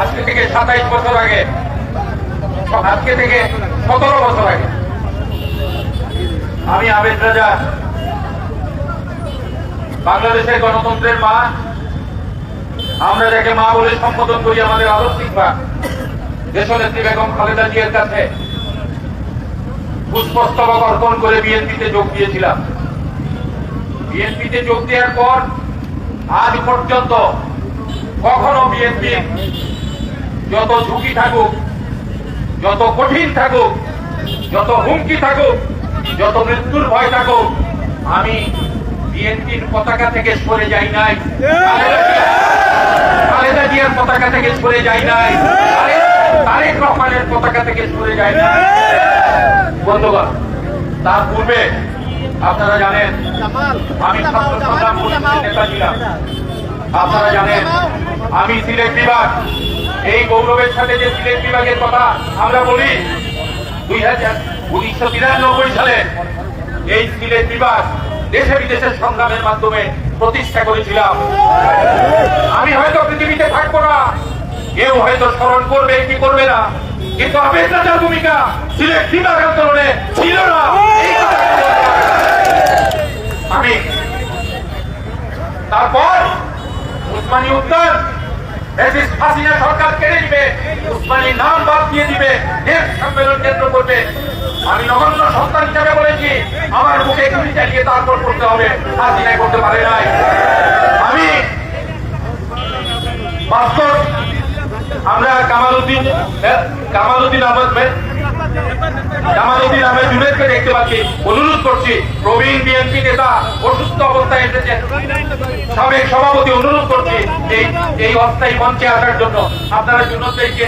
আজকে থেকে সাতাইশ বছর আগে, আজকে থেকে সতেরো বছর আগে। আমি আবেদ রাজা, বাংলাদেশের গণতন্ত্রের মা। আমরা যাকে মা বলে সম্বোধন করি, আমাদের আদর্শিক মা, দেশনেত্রী বেগম খালেদা জিয়ার কাছে পুষ্পস্তবক অর্পণ করে বিএনপিতে যোগ দিয়েছিলাম। বিএনপিতে যোগ দেওয়ার পর আজ পর্যন্ত কখনো বিএনপি যত ঝুঁকি থাকুক, যত কঠিন থাকুক, যত হুমকি থাকুক, যত মৃত্যুর ভয় থাকুক, আমি বিএনপির পতাকা থেকে সরে যাই নাই। খালেদা জিয়ার পতাকা থেকে সরে যাই নাই। তারেক- রহমানের পতাকা থেকে সরে যাই নাই। বন্ধুগণ, তার পূর্বে আপনারা জানেন, আমি নেতা ছিলাম। আপনারা জানেন, আমি সিলেট বিভাগ এই গৌরবের সাথে যে সিলেট বিভাগের কথা আমরা বলি, দুই হাজার উনিশশো তিরানব্বই সালে এই সিলেট বিভাগ দেশে বিদেশের সংগ্রামের মাধ্যমে প্রতিষ্ঠা করেছিলাম। আমি হয়তো পৃথিবীতে থাকব না, কেউ হয়তো স্মরণ করবে কি করবে না, কিন্তু আবেদ রাজার ভূমিকা সিলেট বিভাগ আন্দোলনে ছিল না। আমি তারপর উসমানী উত্তর হাসিনা সরকার কেড়ে নিবে, উসমানী নাম বাদ দিয়ে দিবে, দেশ সম্মেলন কেন্দ্র করবে। আমি নগণ্য সন্তান হিসাবে বলেছি, আমার মুখে গুলি চালিয়ে তারপর করতে হবে হাসিনায় করতে পারে নাই। আমি বাস্তব, আমরা কামালউদ্দিন কামালউদ্দিন আহমদ জামালউদ্দিন আহমেদ জুনেদকে দেখতে পাচ্ছি। অনুরোধ করছি, প্রবীণ বিএনপি নেতা অসুস্থ অবস্থায় এসেছেন সাবেক সভাপতি, অনুরোধ করছি এই এই অস্থায়ী মঞ্চে আসার জন্য। আপনারা জুনদকে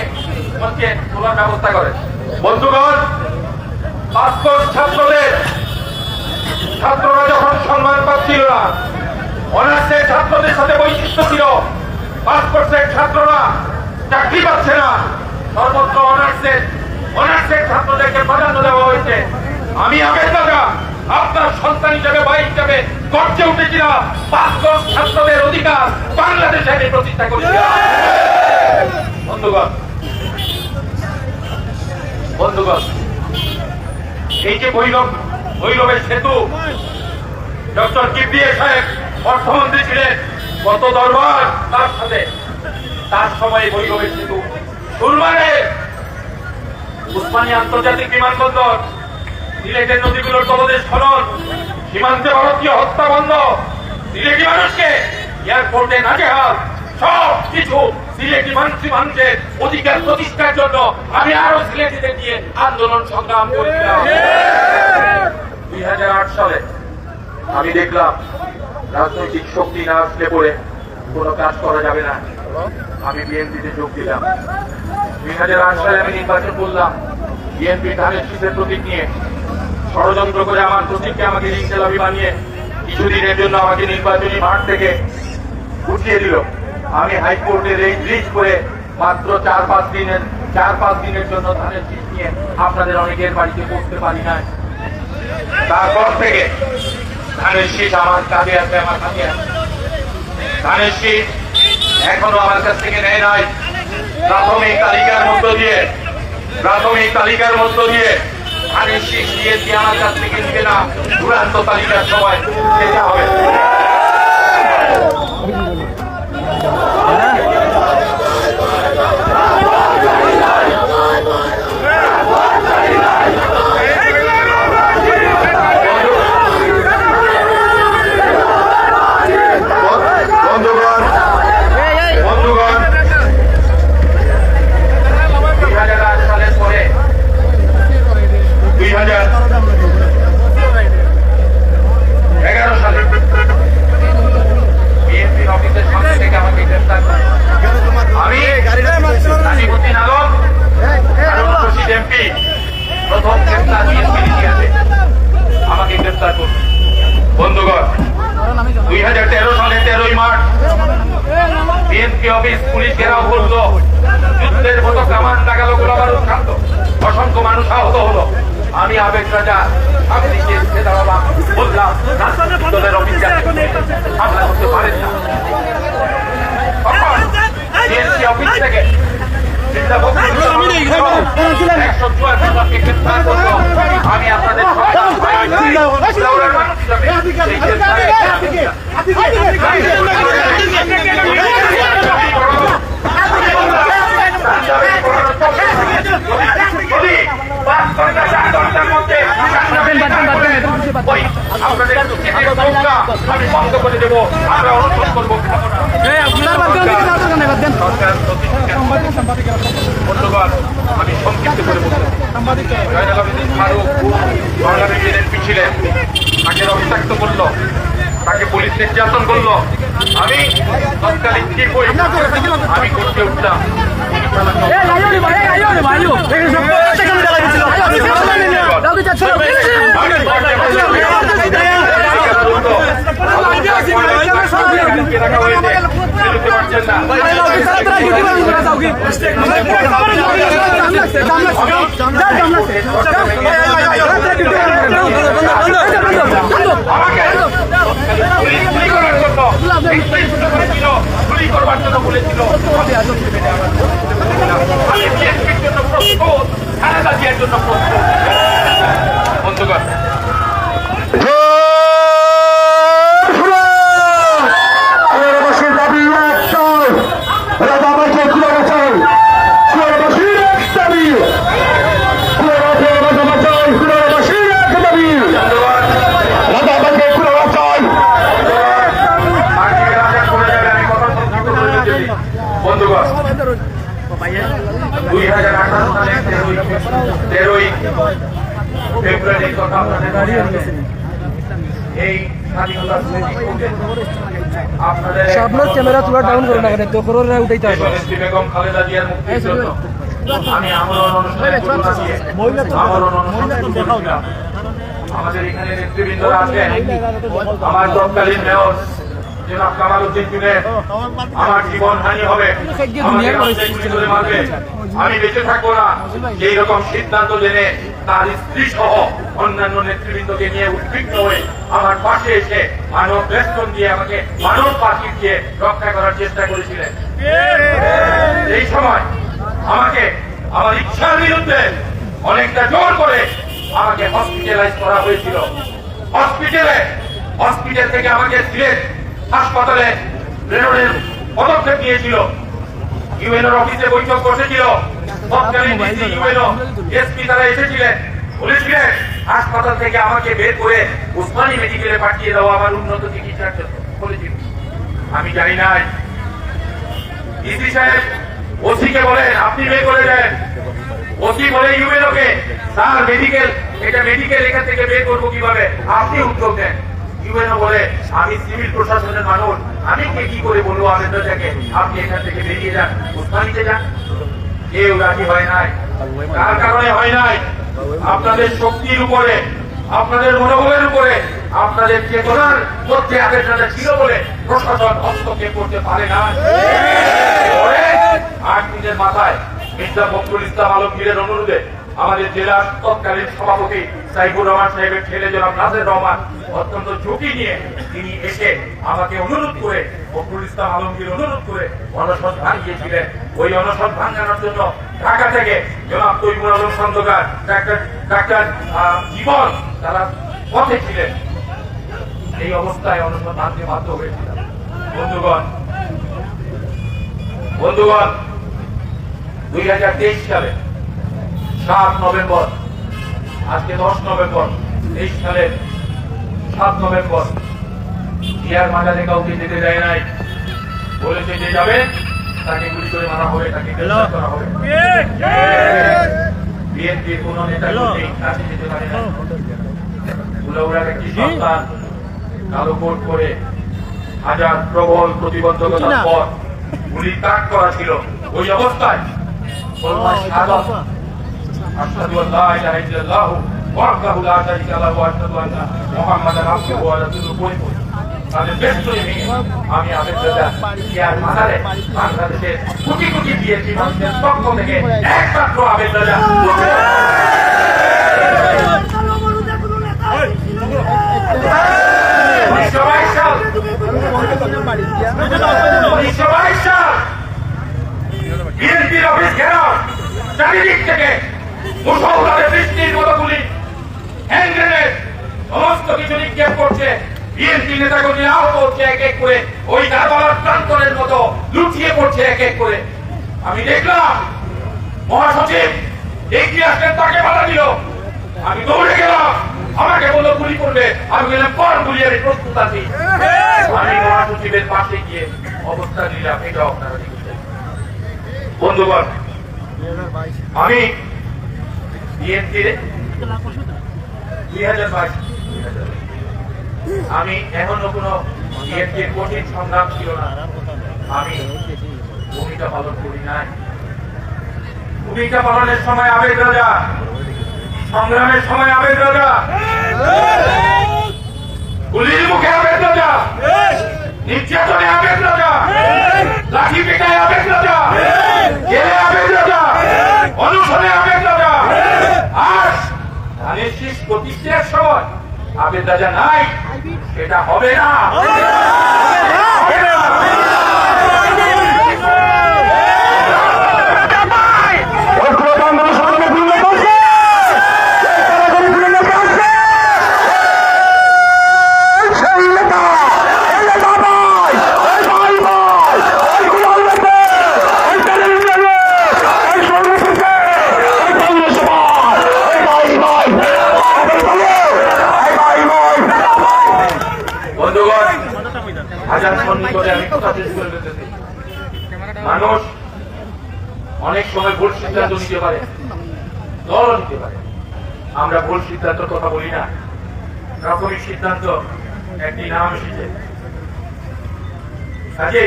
মঞ্চে তোলার ব্যবস্থা করেন। বন্ধুগণ পাসপোর্ট ছাত্রদের ছাত্ররা যখন সম্মান পাচ্ছিল না অনার্সের ছাত্রদের সাথে বৈশিষ্ট্য ছিল পাসপোর্টের ছাত্ররা চাকরি পাচ্ছে না। সর্বত্র অনার্সের আমি আপনার সন্তান হিসেবে, ভাই হিসেবে গর্জে উঠেছিলাম পাসপোর্ট ছাত্রদের অধিকার বাংলাদেশে আমি প্রতিষ্ঠা করেছিলাম বন্ধুগণ বন্ধুগণ, এই যে ভৈরব, ভৈরবের সেতু, ডক্টর কিবরিয়া সাহেব অর্থমন্ত্রী ছিলেন। কত দরবার তার সাথে, তার সময় ভৈরবের সেতু। সুরমানে উসমানী আন্তর্জাতিক বিমানবন্দর সিলেটের নদীগুলোর তলদেশ খনন, সীমান্তে ভারতীয় হত্যা বন্ধ। সিলেটি মানুষকে এয়ারপোর্টে নাজেহাল। সব কিছু সিলেটি মানুষ মানুষের অধিকার প্রতিষ্ঠার জন্য আমি আরও সিলেটিতে দিয়ে আন্দোলন সংগ্রাম করেছিলাম। দুই হাজার আট সালে আমি দেখলাম রাজনৈতিক শক্তি না আসলে পরে কোনো কাজ করা যাবে না। আমি বিএনপিতে যোগ দিলাম। দুই হাজার আট সালে আমি নির্বাচন করলাম। বিএনপি ধানের শীতের প্রতীক নিয়ে। ষড়যন্ত্র করে আমার প্রতীককে আমাকে ইনকেলাবি বানিয়ে কিছুদিনের জন্য আমাকে নির্বাচনী মাঠ থেকে উঠিয়ে দিল। আমি হাইকোর্টে রিট করে মাত্র চার পাঁচ দিনের, চার পাঁচ দিনের জন্য ধানের শীত নিয়ে আপনাদের অনেকের বাড়িতে পৌঁছতে পারি না তারপর থেকে ধানের শীত আমার কাঁধে আছে আমার হাতে আছে ধানের শীত এখনও আমার কাছ থেকে নেয় নাই। প্রাথমিক তালিকার মধ্য দিয়ে, প্রাথমিক তালিকার মধ্য দিয়ে ধানের শীত দিয়ে আমার কাছ থেকে নিবে না। চূড়ান্ত তালিকার সময় সেটা হবে বন্ধুগণ বন্ধুগণ দুই হাজার আট সালের পরে দুই হাজার এগারো সালে বিএনপি অফিসের সামনে থেকে আমাকে গ্রেফতার করে আমি নাজিমুদ্দিন আলম হারুন রশিদ এমপি প্রথম গ্রেফতার বিএনপি ইতিহাসে আমাকে গ্রেফতার করল বন্ধুগণ দুই হাজার তেরো সালে তেরোই মার্চ বিএনপি অফিস পুলিশ ঘেরাও করল যুদ্ধের মতো কামান লাগালো গোলাবারুদ খান্ত অসংখ্য মানুষ আহত হলো আমি আবেগ রাজা সামনে গিয়ে উঠে দাঁড়ালাম বললাম দলের অফিসার হামলা করতে পারেন না তখন অফিস থেকে আমি আপনাদের বন্ধ করে দেবো আমরা অনুরোধ ধন্যবাদ আমি সংক্ষিপ্ত করে বলতে ফারুক বাংলাদেশের এমপি ছিলেন তাকে পুলিশ নির্যাতন করল আমি তৎকালীন কি করি আমি করতে উঠলাম করবার জন্য বলেছিল আমি বিএনপির জন্য প্রস্তুত খালেদা জিয়ার জন্য প্রস্তুত কুয়ারবাসীর দাবি একটাই রাজাবাইকে কুয়ারা চাই কুয়ারবাসীর এক দাবি কুয়ারাকে রাজা বাঁচাই কুয়ারবাসীর এক দাবি ধন্যবাদ রাজাবাইকে কুয়ারা চাই আজকে রাজা করে যাবে আমি কথা সংক্ষিপ্ত করে দিতে দিই। বন্ধুগণ দুই হাজার আঠারো সালে তেরোই ফেব্রুয়ারির কথা আপনাদের এই আপনার ক্যামেরা তোলা ডাউন করো না তো করো উঠাইতে হবে। বেগম খালেদা জিয়ার মুক্তির জন্য আমি আমরণ অনুষ্ঠানে ঘোষণা দিয়ে আমরণ অনুষ্ঠানে করেছিলাম। আমাদের এখানে নেতৃবৃন্দরা আছেন। আমার তৎকালীন মেয়র জনাব কামাল উদ্দিন আমার জীবন হানি হবে। মারবে। আমি বেঁচে থাকব না। এই রকম সিদ্ধান্ত জেনে তার স্ত্রী সহ অন্যান্য নেতৃবৃন্দকে নিয়ে উদ্বিগ্ন হয়ে আমার পাশে এসে মানব বেষ্টন দিয়ে আমাকে মানব পাখি দিয়ে রক্ষা করার চেষ্টা করেছিলেন। এই সময় আমাকে আমার ইচ্ছার বিরুদ্ধে অনেকটা জোর করে আমাকে হসপিটালাইজ করা হয়েছিল। হসপিটালে হসপিটাল থেকে আমাকে সিলেট হাসপাতালে রেলওয়ের পদক্ষেপ নিয়েছিল। ইউএনওর অফিসে বৈঠক বসেছিল। তৎকালীন ডিসি ইউএনও এসপি তারা এসেছিলেন। বলেছিলেন হাসপাতাল থেকে আমাকে বের করে উসমানী মেডিকেলে পাঠিয়ে দেওয়া আমার উন্নত চিকিৎসার জন্য। বলেছিল আমি জানি নাই ডিসি সাহেব ওসিকে বলেন আপনি বের করে দেন। ওসি বলে ইউএনওকে স্যার মেডিকেল এটা মেডিকেল এখান থেকে বের করব কীভাবে? আপনি উদ্যোগ দেন ইউএনও বলে আমি সিভিল প্রশাসনের মানুষ। আমি কে কি করে বলব আবেদনটাকে আপনি এখান থেকে বেরিয়ে যান। উসমানিতে যান। কেউ রাজি হয় নাই। কার কারণে হয় নাই? আপনাদের শক্তির উপরে আপনাদের মনোবলের উপরে আপনাদের চেতনার মধ্যে আবেদনটা ছিল বলে প্রশাসন হস্তক্ষেপ করতে পারে না। আট দিনের মাথায় মির্জা ফখরুল ইসলাম আলমগীরের অনুরোধে আমাদের জেলার তৎকালীন সভাপতি সাইফুর রহমান সাহেবের ছেলে জনাব নাজের রহমান অত্যন্ত ঝুঁকি নিয়ে তিনি এসে আমাকে অনুরোধ করে ফখরুল ইসলাম আলমগীর অনুরোধ করে অনশন ভাঙিয়েছিলেন। ওই অনশন ভাঙানোর জন্য ঢাকা থেকে জনাব তৈমুর আলম খন্দকার ডাক্তার ডাক্তার জীবন তারা পথে ছিলেন। এই অবস্থায় অনশন ভাঙতে বাধ্য হয়েছিলাম। বন্ধুগণ বন্ধুগণ, দুই হাজার তেইশ সালে সাত নভেম্বর আজকে দশ নভেম্বর তেইশ সালের সাত নভেম্বর। ইয়ার মাজারে কাউকে যেতে দেয় নাই। বলেছে যে যাবে তাকে গুলি করে মারা হবে তাকে গ্রেফতার করা হবে। বিএনপির কোন নেতা কাছে যেতে পারে না উলাউড়ার একটি সন্তান কালো কোট করে হাজার প্রবল প্রতিবন্ধকতার পর গুলি তাক করা ছিল। ওই অবস্থায় ইল্লাল্লাহ ওয়াহদাহু লা শারীকা লাহু ওয়া আশহাদু আন্না মুহাম্মাদান আবদুহু ওয়া রাসূলুহু পড়ে পড়ে তাদের বেষ্টনী ভেঙে আমি আবেদ দাদা ইয়ার মাথারে বাংলাদেশের কোটি কোটি বিএনপি মানুষের পক্ষ থেকে একমাত্র আবেদ দাদা বিএনপির অফিস ঘেরাও মুসলধারে বৃষ্টির মতো সমস্ত কিছু নিক্ষেপ করছে। বিএনপি নেতাকর্মী আহত হচ্ছে এক এক করে, ওই দারবালার প্রান্তরের মতো লুটিয়ে পড়ছে এক এক করে। আমি দেখলাম, মহাসচিব এগিয়ে আসলেন তাকে বাধা দিল? আমি দৌড়ে গেলাম, আমাকে বলল গুলি করবে। আমি বললাম, কর গুলি, আমি প্রস্তুত আছি। আমি মহাসচিবের পাশে গিয়ে অবস্থা নিলাম, এটাও আপনারা বন্ধুগণ, আমি আমি এখনও কোনো কঠিন সংগ্রাম ছিল না। আমি ভূমিকা পালন করি নাই। ভূমিকা পালনের সময় রাজা। সংগ্রামের সময় রাজা। গুলির মুখে রাজা। নির্যাতনে আবেগ রাজা। লাঠি পেটায় রাজা। জেলে রাজা আর ধানের শীষ প্রতিষ্ঠার সময় আবেদা রাজা নাই সেটা হবে না। ঐক্যবদ্ধ আন্দোলন সংগ্রামে বিভিন্ন করছে এই কারাগারে বিভিন্ন করছে সেই নেতা এই নেতা ভাই এই ভাই ভাই এই গুলাল নেতা এই কাদের নেতা এই সর্বশেষে এই কংগ্রেস সভা এই ভাই ভাই আমাদের বলো এই ভাই ভাই বন্ধুগণ হাজার সন্নি করে আমি কথা শেষ করে দিতেছি মানুষ অনেক সময় ভুল সিদ্ধান্ত নিতে পারে। দলও নিতে পারে। আমরা ভুল সিদ্ধান্তের কথা বলি না। প্রাথমিক সিদ্ধান্ত একটি নাম এসেছে। কাজে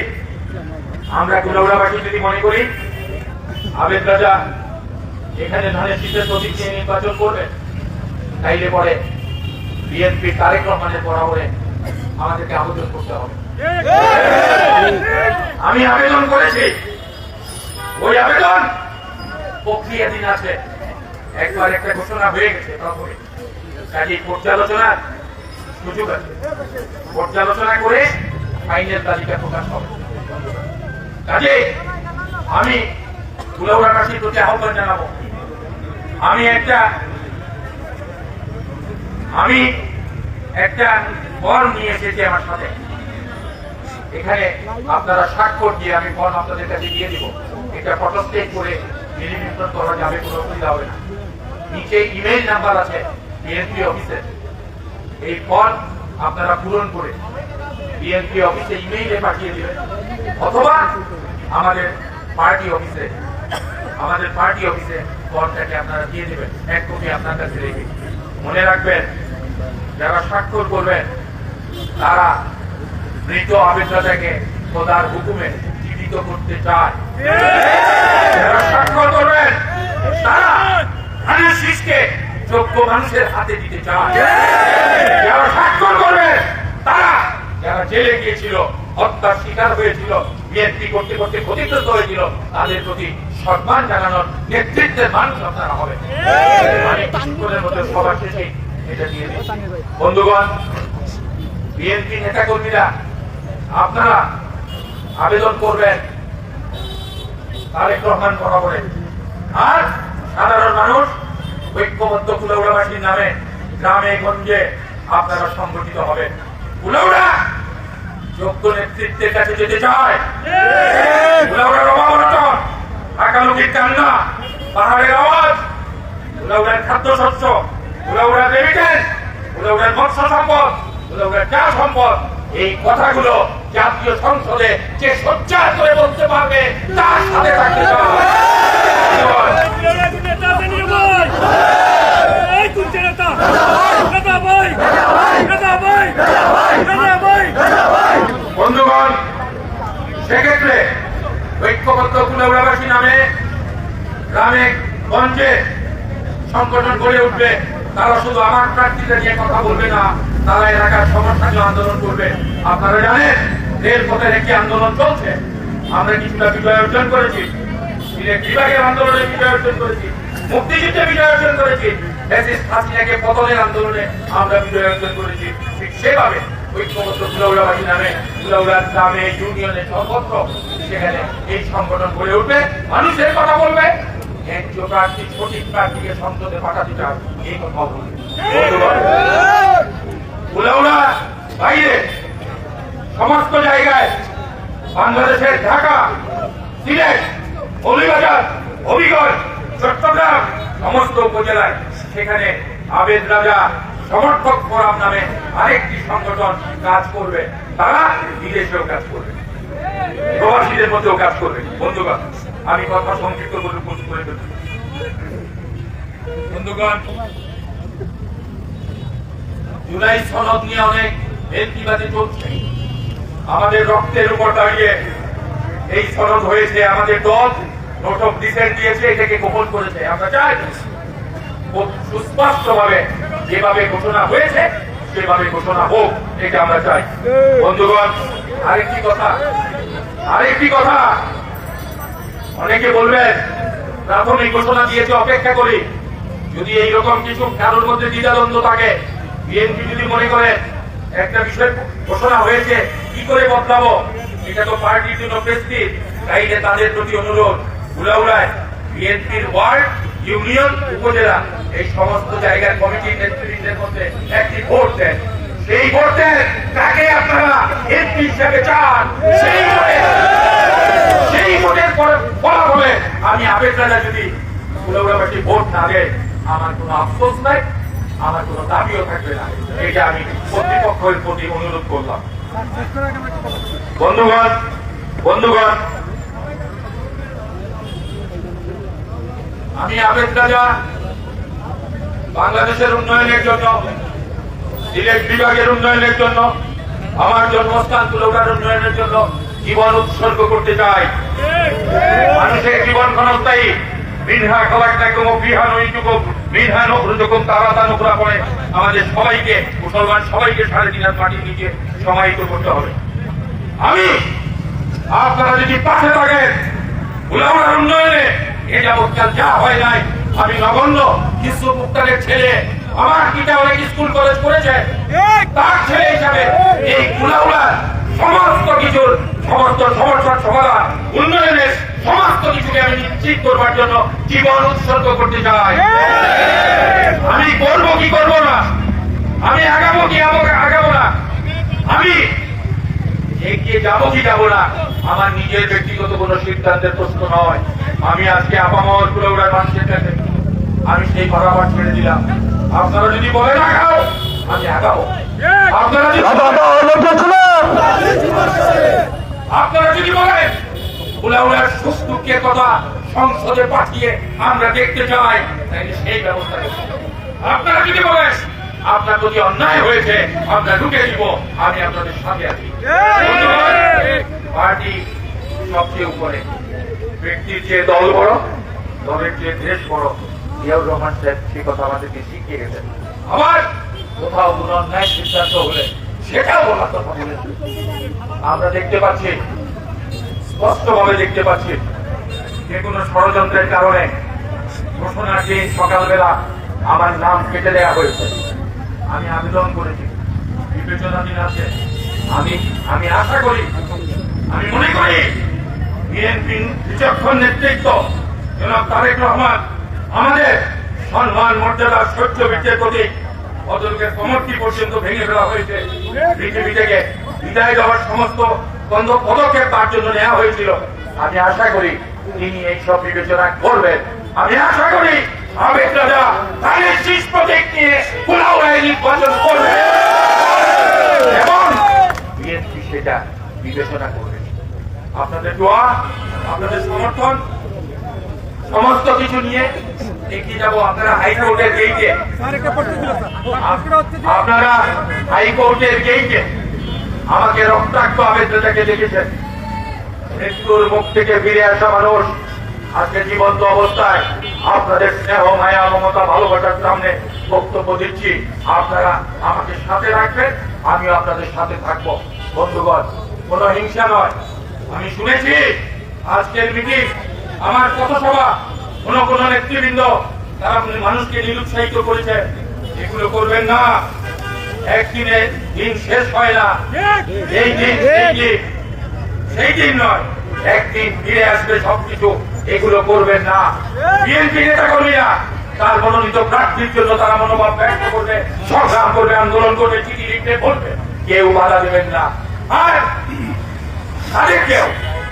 আমরা কুলাউড়াবাসী যদি মনে করি, আবেদ রাজা এখানে ধানের শীতের প্রতীক নিয়ে নির্বাচন করবে তাইলে পরে বিএনপি তারেক রহমানের বরাবরে আমাদেরকে আবেদন করতে হবে। আমি আবেদন করেছি ওই আবেদন আছে। একবার একটা ঘোষণা হয়ে গেছে কাজে সুযোগ আছে। পর্যালোচনা করে তালিকা প্রকাশ হবে। কাজে আমি প্রতি আহ্বান জানাব। আমি একটা আমি একটা ফর্ম নিয়ে এসেছি আমার সাথে। এখানে আপনারা স্বাক্ষর দিয়ে আমি ফর্ম আপনাদের কাছে দিয়ে দিব। এটা ফটোস্টেট করে নির্বাচন করা যাবে, কোনো অসুবিধা হবে না। নিচে ইমেল নাম্বার আছে বিএনপি অফিসের এই ফর্ম আপনারা পূরণ করে বিএনপি অফিসে ইমেইলে পাঠিয়ে দিবেন। অথবা আমাদের পার্টি অফিসে আমাদের পার্টি অফিসে ফর্মটাকে আপনারা দিয়ে দেবেন, এক কপি আপনার কাছে রেখে। মনে রাখবেন, যারা স্বাক্ষর করবেন, তারা মৃত আবেদাটাকে খোদার হুকুমে জীবিত করতে চায়। যারা স্বাক্ষর করবেন তারা ধানের শীষকে যোগ্য মানুষের হাতে দিতে চায়। যারা স্বাক্ষর করবেন তারা যারা জেলে গিয়েছিল হত্যার শিকার হয়েছিল বিএনপি করতে করতে ক্ষতিগ্রস্ত হয়েছিল তাদের প্রতি সম্মান জানানোর নেতৃত্বের মানুষ আপনারা হবে সবার শেষে এটা দিয়ে বন্ধুগণ বিএনপি নেতা কর্মীরা আপনারা আবেদন করবেন। তারেক রহমান বরাবরে আর সাধারণ মানুষ ঐক্যবদ্ধ কুলাউড়াবাসীর নামে গ্রামে গঞ্জে আপনারা সংগঠিত হবেন। কুলাউড়া যোগ্য নেতৃত্বের কাছে যেতে চায়। কুলাউড়ার অভাবনটন আকালুকির কান্না পাহাড়ের আওয়াজ কুলাউড়ার খাদ্য শস্য কুলাউড়ার রেমিটেন্স কুলাউড়ার মৎস্য সম্পদ কুলাউড়ার চা সম্পদ। এই কথাগুলো জাতীয় সংসদে যে সজ্জার করে বলতে পারবে, তার সাথে থাকতে সংগঠন গড়ে উঠবে, তারা শুধু আমার প্রার্থীদের নিয়ে কথা বলবে না তারা এলাকার নিয়ে আন্দোলন করবে। আপনারা জানেন রেলপথের একটি আন্দোলন চলছে। আমরা কিছুটা বিজয় অর্জন করেছি। সেখানে এই সংগঠন গড়ে উঠবে। মানুষের কথা বলবে। ন্যায্য প্রার্থী, সঠিক প্রার্থীকে সংসদে পাঠাতে চায়, এই কথা বন্ধুগণ, বাইরে সমস্ত জায়গায় বাংলাদেশের ঢাকা সিলেট হবিবাজার হবিগঞ্জ চট্টগ্রাম সমস্ত উপজেলায়। সেখানে আবেদ রাজা সমর্থক ফোরাম নামে আরেকটি সংগঠন কাজ করবে। তারা বিদেশেও কাজ করবে। প্রবাসীদের মধ্যেও কাজ করবে। বন্ধুগণ আমি কথা সংক্ষিপ্ত করে ফেলছি। বন্ধুগণ জুলাই সনদ নিয়ে অনেক ভেলকিবাজি চলছে আমাদের রক্তের উপর দাঁড়িয়ে এই সনদ হয়েছে, আমাদের দল নোট অফ ডিসেন্ট দিয়েছে, এটাকে গোপন করেছে। আমরা চাই যেভাবে ঘোষণা হয়েছে, সেভাবে ঘোষণা হোক, এটা আমরা চাই। বন্ধুগণ, আরেকটি কথা আরেকটি কথা। অনেকে বলবেন, প্রাথমিক ঘোষণা দিয়েছে, অপেক্ষা করি। যদি এইরকম কিছু কারোর মধ্যে দ্বিধাদ্বন্দ্ব থাকে বিএনপি যদি মনে করে একটা বিষয় ঘোষণা হয়েছে, কি করে বদলাবো? এটা তো পার্টির জন্য প্রেস্টিজ তাইলে তাদের প্রতি অনুরোধ উড়াউড়ায় বিএনপির ওয়ার্ড, ইউনিয়ন, উপজেলা, এই সমস্ত জায়গার কমিটির নেতৃত্বের মধ্যে একটি ভোট দেন। সেই ভোট দেন তাকে আপনারা? এমপি হিসাবে চান। সেই ভোটে সেই ভোটের ফলাফলে আমি আবেদ রাজা যদি উড়াউড়াবাসী ভোট না দেয়, আমার কোনো আফসোস নাই। আমার কোনো দাবিও থাকবে না। এটা আমি কর্তৃপক্ষের প্রতি অনুরোধ করলাম। বন্ধুগণ বন্ধুগণ, আমি আবেদ রাজা, বাংলাদেশের উন্নয়নের জন্য, সিলেট বিভাগের উন্নয়নের জন্য, আমার জন্মস্থান তুলকার উন্নয়নের জন্য জীবন উৎসর্গ করতে চাই। মানুষের জীবন ক্ষণস্থায়ী। মিনহা খলাক নাকুম বিহা নৈটুকুম মিনহা নখরুজুকুম তারাতা নুকরা পড়ে আমাদের সবাইকে মুসলমান সবাইকে সাড়ে তিন হাত মাটির নিচে সমাহিত করতে হবে। আমি আপনারা যদি পাশে থাকেন উলামার উন্নয়নে এ যাবৎকাল যা হয় নাই আমি নগণ্য কিছু মুক্তারের ছেলে আমার পিতা অনেক স্কুল কলেজ করেছে। তার ছেলে হিসাবে এই উলাউলার সমস্ত কিছুর সমস্ত সমস্যার সমাধান উন্নয়নের সমস্ত কিছুকে আমি নিশ্চিত করবার জন্য জীবন উৎসর্গ করতে চাই। আমি করব কি করব না? আমি আগাবো কি আগাবো- না? আমি এগিয়ে যাব কি যাব না? আমার নিজের ব্যক্তিগত কোনো সিদ্ধান্তের প্রশ্ন নয়। আমি আজকে আপামর কুলাউড়ার মানুষের কাছে আমি সেই পরামর্শ ছেড়ে দিলাম। আপনারা যদি বলেন আগাও আমি আগাবো। আপনারা আপনারা যদি বলেন দুঃখের কথা সংসদে পাঠিয়ে আমরা দেখতে চাই তাহলে সেই ব্যবস্থা আপনারা যদি বলেন আপনার প্রতি অন্যায় হয়েছে আমরা ঢুকে দিব আমি আপনাদের সাথে আছি। পার্টি সবচেয়ে উপরে। ব্যক্তির চেয়ে দল বড় দলের চেয়ে দেশ বড়। জিয়াউর রহমান সাহেব সে কথা আমাদেরকে শিখিয়ে গেছেন। আবার কোথাও কোনো অন্যায় সিদ্ধান্ত হলে সেটাও বলার কথা। আমরা দেখতে পাচ্ছি, স্পষ্টভাবে দেখতে পাচ্ছি যে কোনো ষড়যন্ত্রের কারণে ঘোষণার দিন সকালবেলা আমার নাম কেটে দেওয়া হয়েছে। আমি আবেদন করেছি। বিবেচনাধীন আছে। আমি আমি আশা করি, আমি মনে করি বিএনপি বিচক্ষণ নেতৃত্ব জনাব তারেক রহমান আমাদের সম্মান, মর্যাদা সহ্য বৃত্তের প্রতি অতর্কের কমরটি পর্যন্ত ভেঙে ফেলা হয়েছে। পৃথিবী থেকে বিদায় দেওয়ার সমস্ত পদক্ষেপ তার জন্য নেওয়া হয়েছিল। আমি আশা করি তিনি এই সব বিবেচনা করবেন। আমি আশা করি আবেদ রাজা তাদের শীষ প্রতীক নিয়ে পুলাউড়ায় নির্বাচন করবে। এবং বিএনপি সেটা বিবেচনা করবে। আপনাদের দোয়া, আপনাদের সমর্থন, সমস্ত কিছু নিয়ে এগিয়ে যাব আপনারা হাইকোর্টের গেইটে আপনারা হাইকোর্টের গেইটে আমাকে রক্তাক্ত আবেদনটাকে দেখেছেন। মৃত্যুর মুখ থেকে ফিরে আসা মানুষ আজকে জীবন্ত অবস্থায় আপনাদের স্নেহ মায়া মমতা ভালোবাসার সামনে বক্তব্য দিচ্ছি। আপনারা আমাকে সাথে রাখবেন আমিও আপনাদের সাথে থাকব। বন্ধুগণ কোনো হিংসা নয়। আমি শুনেছি আজকের মিটিং আমার পথসভা কোন কোন নেতৃবৃন্দ, তারা মানুষকে নিরুৎসাহিত করেছে। এগুলো করবেন না। একদিনে দিন শেষ হয় না। এই দিন সেই দিন। সেই দিন নয়, একদিন ফিরে আসবে সবকিছু। এগুলো করবেন না। বিএনপি নেতা কর্মীরা তার মনোনীত প্রার্থীর জন্য তারা মনোভাব ব্যক্ত করবে, সংগ্রাম করবে, আন্দোলন করবে, চিঠি লিখতে বলবে কেউ বাধা দেবেন না। আর তাদেরকেও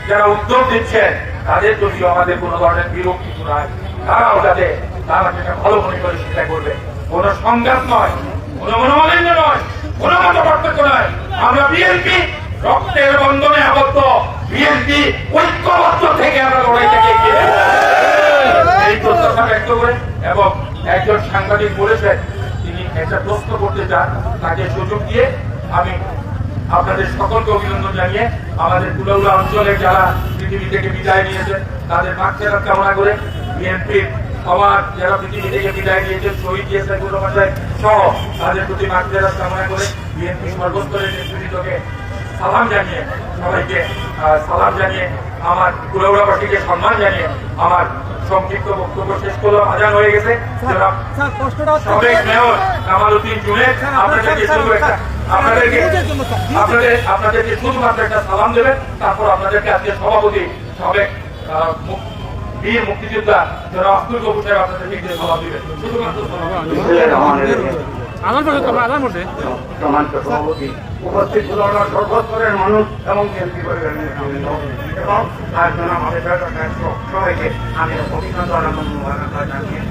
যারা উদ্যোগ দিচ্ছেন তাদের যদিও আমাদের কোনো ধরনের বিরক্তি নাই, তারাও যাতে তারা যেটা ভালো মনে করে সেটা করবে। কোন সংঘাত নয়, কোন মনোমালিন্য নয়, কোন মত পার্থক্য নয়। আমরা বিএনপি রক্তের বন্ধনে আবদ্ধ। বিএনপি ঐক্যবদ্ধ থেকে আমরা এগিয়ে নেব। এই প্রত্যাশা ব্যক্ত করে এবং একজন সাংবাদিক বলেছেন, তিনি একটা প্রশ্ন করতে চান, তাকে সুযোগ দিয়ে আমি আপনাদের সকলকে অভিনন্দন জানিয়ে আমাদের কুলাউলা অঞ্চলে যারা পৃথিবী থেকে বিদায় নিয়েছেন তাদের মাঠেরাত কামনা করে বিএনপির সমাজ যারা পৃথিবী থেকে বিদায় নিয়েছেন শহীদ দিয়েছেন সহ তাদের প্রতি কামনা করে বিএনপি সর্বস্তরের নেতৃত্বকে সালাম জানিয়ে সবাইকে সালাম জানিয়ে আমার কুলাউড়াবাসীকে সম্মান জানিয়ে আমার সংক্ষিপ্ত বক্তব্য শেষ করলাম আজান হয়ে গেছে। সাবেক মেয়র কামাল উদ্দিন শুধু একটা আপনাদেরকে আপনাদের আপনাদেরকে শুধুমাত্র একটা সালাম দেবেন তারপর আপনাদেরকে আজকে সভাপতি সাবেক বীর মুক্তিযোদ্ধা যারা আব্দুল কবুর সাহেব আপনাদেরকে যে সালাম দিবেন। শুধুমাত্র করতে আমরা সভাপতি উপস্থিত হল সর্বস্তরের মানুষ এবং কেন্দ্রীয় পরিবারের এবং আর জনাব সবাইকে আমি অভিনন্দন এবং জানিয়ে আহ,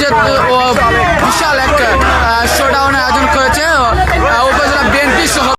যে বিশাল এক শোডাউনের আয়োজন করেছে।